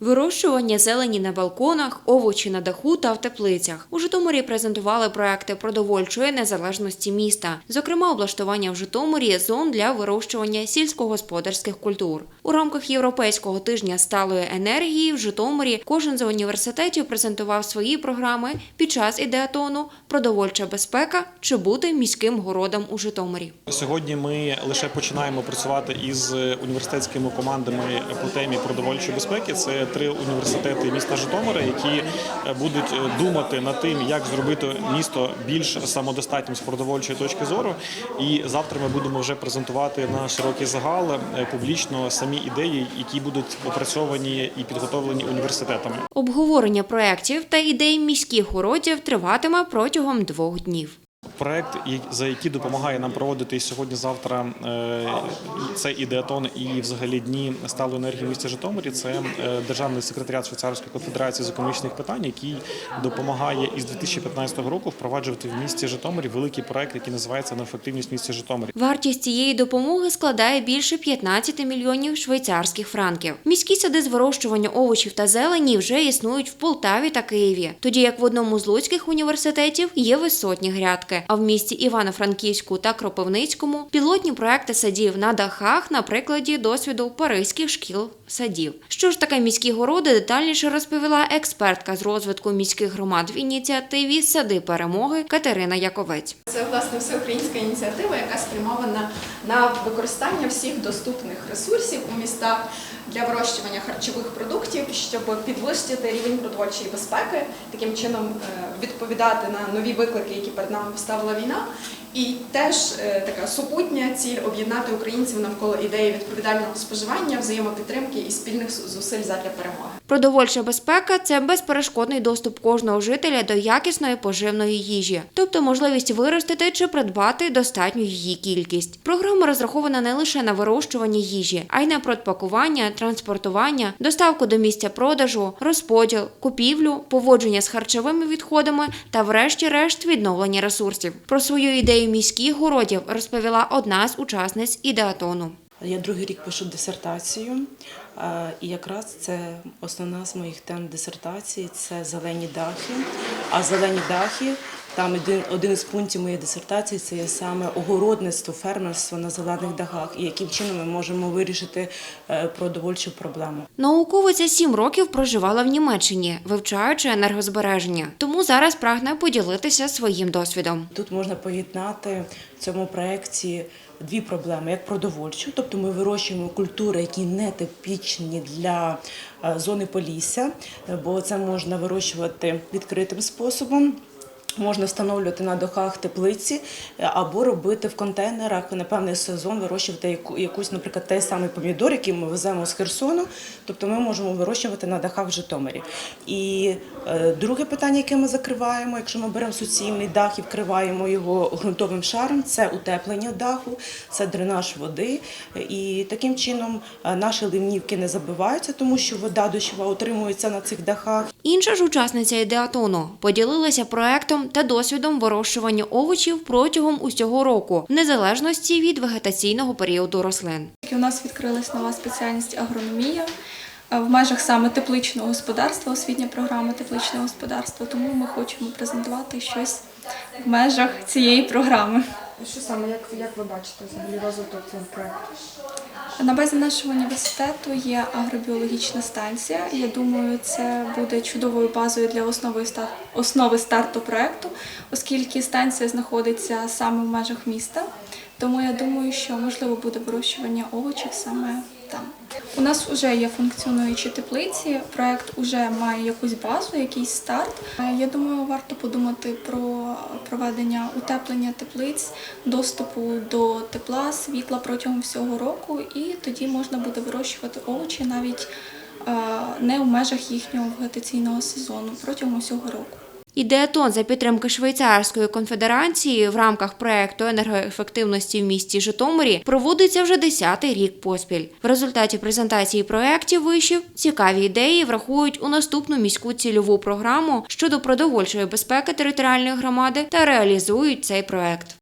Вирощування зелені на балконах, овочі на даху та в теплицях. У Житомирі презентували проекти продовольчої незалежності міста, зокрема облаштування в Житомирі зон для вирощування сільськогосподарських культур. У рамках Європейського тижня сталої енергії в Житомирі кожен з університетів презентував свої програми під час ідеатону Продовольча безпека чи бути міським городом у Житомирі. Сьогодні ми лише починаємо працювати із університетськими командами по темі продовольчої безпеки. Це три університети міста Житомира, які будуть думати над тим, як зробити місто більш самодостатнім з продовольчої точки зору. І завтра ми будемо вже презентувати на широкий загал е, публічно самі ідеї, які будуть опрацьовані і підготовлені університетами. Обговорення проєктів та ідей міських городів триватиме протягом двох днів. Проект, за який допомагає нам проводити сьогодні-завтра е, цей ідеатон і взагалі дні сталої енергії в місті Житомирі. Це е, державний секретаріат Швейцарської конфедерації з економічних питань, який допомагає із 2015 року впроваджувати в місті Житомирі великий проект, який називається на ефективність в місті Житомирі. Вартість цієї допомоги складає більше 15 мільйонів швейцарських франків. Міські сади з вирощування овочів та зелені вже існують в Полтаві та Києві, тоді як в одному з луцьких університетів є висотні грядки. А в місті Івано-Франківську та Кропивницькому пілотні проекти садів на дахах на прикладі досвіду паризьких шкіл садів. Що ж таке міські городи, детальніше розповіла експертка з розвитку міських громад в ініціативі Сади перемоги Катерина Яковець. Це власне всеукраїнська ініціатива, яка спрямована на використання всіх доступних ресурсів у містах для вирощування харчових продуктів, щоб підвищити рівень продовольчої безпеки, таким чином е, відповідати на нові виклики, які перед нами поставила війна. І теж е, така супутня ціль об'єднати українців навколо ідеї відповідального споживання, взаємопідтримки і спільних зусиль задля перемоги. Продовольча безпека це безперешкодний доступ кожного жителя до якісної поживної їжі, тобто можливість виростити чи придбати достатню її кількість. Програма розрахована не лише на вирощування їжі, а й на продпакування, транспортування, доставку до місця продажу, розподіл, купівлю, поводження з харчовими відходами та, врешті-решт, відновлення ресурсів. Про свою ідею міських городів розповіла одна з учасниць ідеатону. Я другий рік пишу дисертацію, е, і якраз це основна з моїх тем дисертації це зелені дахи. А зелені дахи там один, один із пунктів моєї дисертації це є саме огородництво, фермерство на зелених дахах, і яким чином ми можемо вирішити е, продовольчу проблему. Науковиця сім років проживала в Німеччині, вивчаючи енергозбереження, тому зараз прагне поділитися своїм досвідом. Тут можна поєднати в цьому проєкті дві проблеми: як продовольчу, тобто ми вирощуємо культури, які не типічні для е, зони полісся, бо це можна вирощувати відкритим способом. Можна встановлювати на дахах теплиці е, або робити в контейнерах на певний сезон, вирощувати яку- якусь, наприклад, той самий помідор, який ми веземо з Херсону. Тобто ми можемо вирощувати на дахах в Житомирі. І е, друге питання, яке ми закриваємо, якщо ми беремо суцільний дах і вкриваємо його ґрунтовим шаром, це утеплення даху, це дренаж води. І таким чином е, наші ливнівки не забиваються, тому що вода дощова утримується на цих дахах. Інша ж учасниця ідеатону поділилася проектом та досвідом вирощування овочів протягом усього року, в незалежності від вегетаційного періоду рослин. У нас відкрилась нова спеціальність агрономія е, в межах саме тепличного господарства, освітня програма тепличного господарства. Тому ми хочемо презентувати щось в межах цієї програми. Що саме, як, як ви бачите взагалі розвиток цього проекту? На базі нашого університету є агробіологічна станція. Я думаю, це буде чудовою базою для основи стар... основи старту проекту, оскільки станція знаходиться саме в межах міста. Тому я думаю, що можливо буде вирощування овочів саме там. У нас вже є функціонуючі теплиці. Проект вже має якусь базу, якийсь старт. Е, Я думаю, варто подумати про проведення утеплення теплиць, доступу до тепла, світла протягом всього року, і тоді можна буде вирощувати овочі навіть е, не в межах їхнього вегетаційного сезону протягом усього року. Ідеатон за підтримки Швейцарської конфедерації в рамках проекту енергоефективності в місті Житомирі проводиться вже 10-й рік поспіль. В результаті презентації проєктів вишів цікаві ідеї врахують у наступну міську цільову програму щодо продовольчої безпеки територіальної громади та реалізують цей проект.